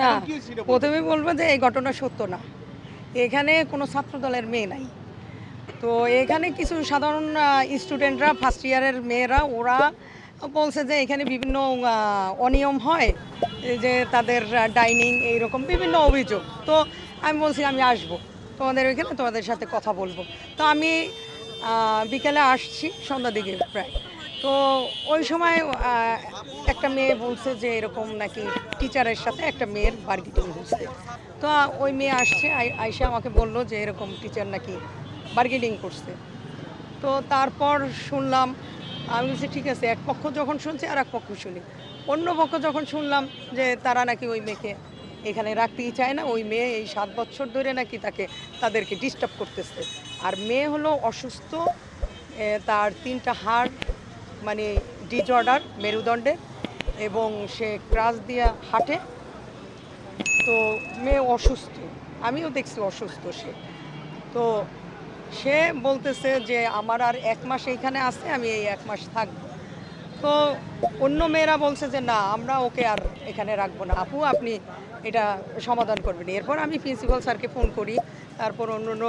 না। প্রথমে বলব যে এই ঘটনা সত্য না। এখানে কোনো ছাত্র দলের মেয়ে নাই। তো এখানে কিছু সাধারণ স্টুডেন্টরা ফার্স্ট ইয়ারের মেয়েরা ওরা বলছে যে এখানে বিভিন্ন অনিয়ম হয় এই যে তাদের ডাইনিং এইরকম বিভিন্ন অভিযোগ। তো আমি বলছি আমি আসব। তোমাদের ওইখানে তোমাদের সাথে কথা বলব। তো আমি বিকেলে আসছি সন্ধ্যা দিকে প্রায়। তো ওই সময় একটা মেয়ে বলছে যে এরকম নাকি টিচারের সাথে একটা মেয়ের বার্গেটিং হচ্ছে তো ওই মেয়ে আসছে, আই- আইসা আমাকে বলল যে এরকম টিচার নাকি বার্গেটিং করছে। তো তারপর শুনলাম, আমি বলছি, ঠিক আছে, এক পক্ষ যখন শুনছি আর এক পক্ষ শুনি। অন্য পক্ষ যখন শুনলাম যে তারা নাকি ওই মেয়েকে এখানে রাখতেই চায় না, ওই মেয়ে এই সাত বছর ধরে নাকি তাকে, তাদেরকে ডিস্টার্ব করতেছে। আর মেয়ে হলো অসুস্থ তার তিনটা হাড় মানে ডিজঅর্ডার মেরুদণ্ডে এবং সে ক্রাস দিয়ে হাঁটে। তো মেয়ে অসুস্থ, আমিও দেখছি অসুস্থ সে। তো সে বলতেছে যে আমার আর এক মাস এইখানে আছে, আমি এই এক মাস থাকব। তো অন্য মেয়েরা বলছে যে না, আমরা ওকে আর এখানে রাখব না। আপু, আপনি এটা সমাধান করবেন। এরপর আমি প্রিন্সিপাল স্যারকে ফোন করি। তারপর অন্য অন্য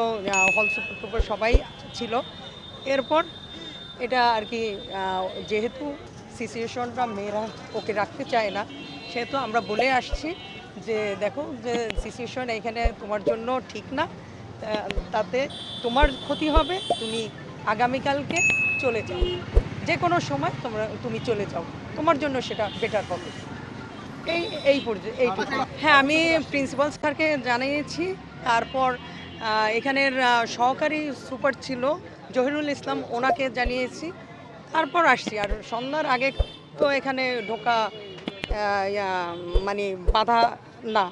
হল সুপার সবাই ছিল। এরপর এটা আর কি যেহেতু সিচুয়েশনটা মেয়েরা ওকে রাখতে চায় না, সেহেতু আমরা বলে আসছি যে, দেখো যে সিচুয়েশন এখানে তোমার জন্য ঠিক না তাতে তোমার ক্ষতি হবে, তুমি আগামীকালকে চলে যাও। যে কোনো সময় তোমরা, তুমি চলে যাও, তোমার জন্য সেটা বেটার হবে। এই এই পর্যন্ত এইটুকু হ্যাঁ আমি প্রিন্সিপাল স্যারকে জানিয়েছি, তারপর এখানের সহকারী সুপার ছিল জহিরুল ইসলাম ওনাকে জানিয়েছি। তারপর আসছি আর সন্ধ্যার আগে তো এখানে ঢোকা মানে বাধা না।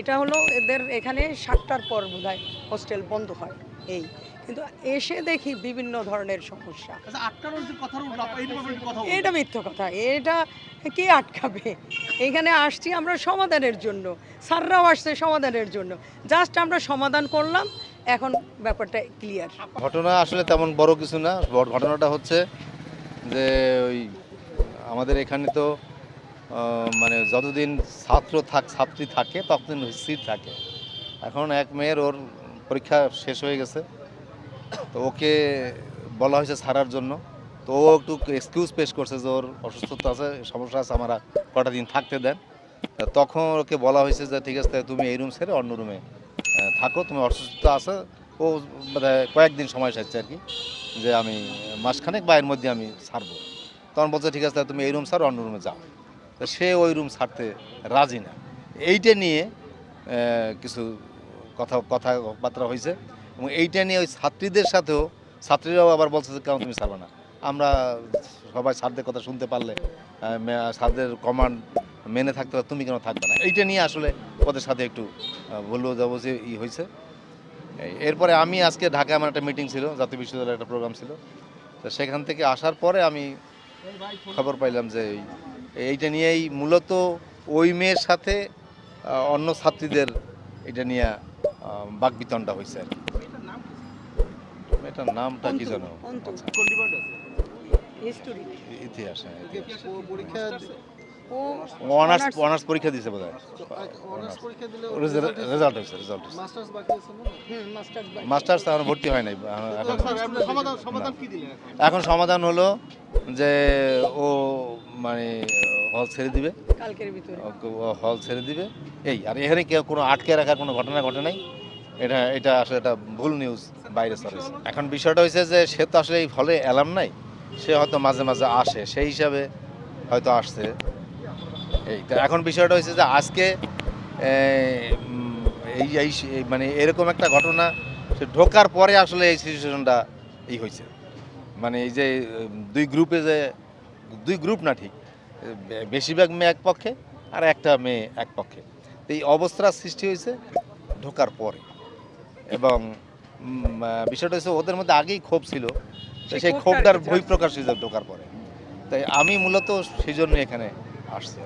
এটা হলো এদের এখানে সাতটার পর বোধহয় হোস্টেল বন্ধ হয় এই। কিন্তু এসে দেখি বিভিন্ন ধরনের সমস্যা। আচ্ছা। এটা মিথ্য কথা এটা কে আটকাবে? এখানে আসছি আমরা সমাধানের জন্য। স্যাররাও আসছে সমাধানের জন্য। জাস্ট আমরা সমাধান করলাম, এখন ব্যাপারটা ক্লিয়ার ঘটনা আসলে তেমন বড় কিছু না। ঘটনাটা হচ্ছে যে ওই আমাদের এখানে তো মানে যতদিন ছাত্র থাক ছাত্রী থাকে, ততদিন সিট থাকে। এখন এক মেয়ের ওর পরীক্ষা শেষ হয়ে গেছে। তো ওকে বলা হয়েছে ছাড়ার জন্য। তো ও একটু এক্সকিউজ পেশ করছে যে ওর অসুস্থতা আছে, সমস্যা আছে, আমরা কটা দিন থাকতে দেন। তখন ওকে বলা হয়েছে যে, ঠিক আছে, তুমি এই রুম ছেড়ে অন্য রুমে থাকো, তুমি অসুস্থতা আছে। ও বোধহয় কয়েকদিন সময় চাইছে আর কি, যে আমি মাসখানেক বা এর মধ্যে আমি ছাড়বো তখন বলছে, ঠিক আছে, তুমি এই রুম ছাড়ো, অন্য রুমে যাও। তো সে ওই রুম ছাড়তে রাজি না। এইটা নিয়ে কিছু কথা, কথাবার্তা হয়েছে। এবং এইটা নিয়ে ওই ছাত্রীদের সাথেও, ছাত্রীরাও আবার বলছে যে, কেন তুমি ছাড়বে না? আমরা সবাই স্যারদের কথা শুনতে পারলে স্যারদের কমান্ড মেনে থাকতে তুমি কেন থাকবে না? এইটা নিয়ে আসলে ওদের সাথে একটু বলব যাব যে ই হয়েছে। এরপরে আমি আজকে ঢাকায় আমার একটা মিটিং ছিল, জাতীয় বিশ্ববিদ্যালয়ের একটা প্রোগ্রাম ছিল। তো সেখান থেকে আসার পরে আমি খবর পাইলাম যে এই- এইটা নিয়েই মূলত ওই মেয়ের সাথে অন্য ছাত্রীদের এটা নিয়ে বাকবিতনটা হয়েছে আর কি। এটার নামটা কি জানো? অন্তু। আচ্ছা, ইতিহাস হ্যাঁ, পরীক্ষা অনার্স অনার্স। পরীক্ষা দিয়েছে বোধ হয় অনার্স পরীক্ষা দিলে রেজাল্ট হয়েছে রেজাল্ট মাস্টার্স এখন ভর্তি হয় নাই। এখন সমাধান সমাধান কি দিলেন এখন? এখন সমাধান হলো যে ও মানে হল ছেড়ে দিবে। কালকের ভিতরে। হল ছেড়ে দিবে। এই আর এখানে কেউ কোনো আটকে রাখার কোনো ঘটনা ঘটে নাই? এটা এটা আসলে একটা ভুল নিউজ বাইরে সরেছে এখন বিষয়টা হয়েছে যে, সে তো আসলে এই হলে অ্যালাম নাই, সে হয়তো মাঝে মাঝে আসে, সেই হিসাবে হয়তো আসছে। এই, তো এখন বিষয়টা হয়েছে যে, আজকে এই এই মানে এরকম একটা ঘটনা, সে ঢোকার পরে আসলে এই সিচুয়েশনটা এই হয়েছে মানে এই যে, দুই গ্রুপে যে, দুই গ্রুপ না ঠিক বেশিরভাগ মেয়ে এক পক্ষে আর একটা মেয়ে এক পক্ষে। এই অবস্থার সৃষ্টি হয়েছে ঢোকার পরে। এবং বিষয়টা হচ্ছে ওদের মধ্যে আগেই ক্ষোভ ছিল। সেই ক্ষোভটার বই প্রকাশ ঢোকার পরে। তাই আমি মূলত সেই জন্য এখানে আসছি।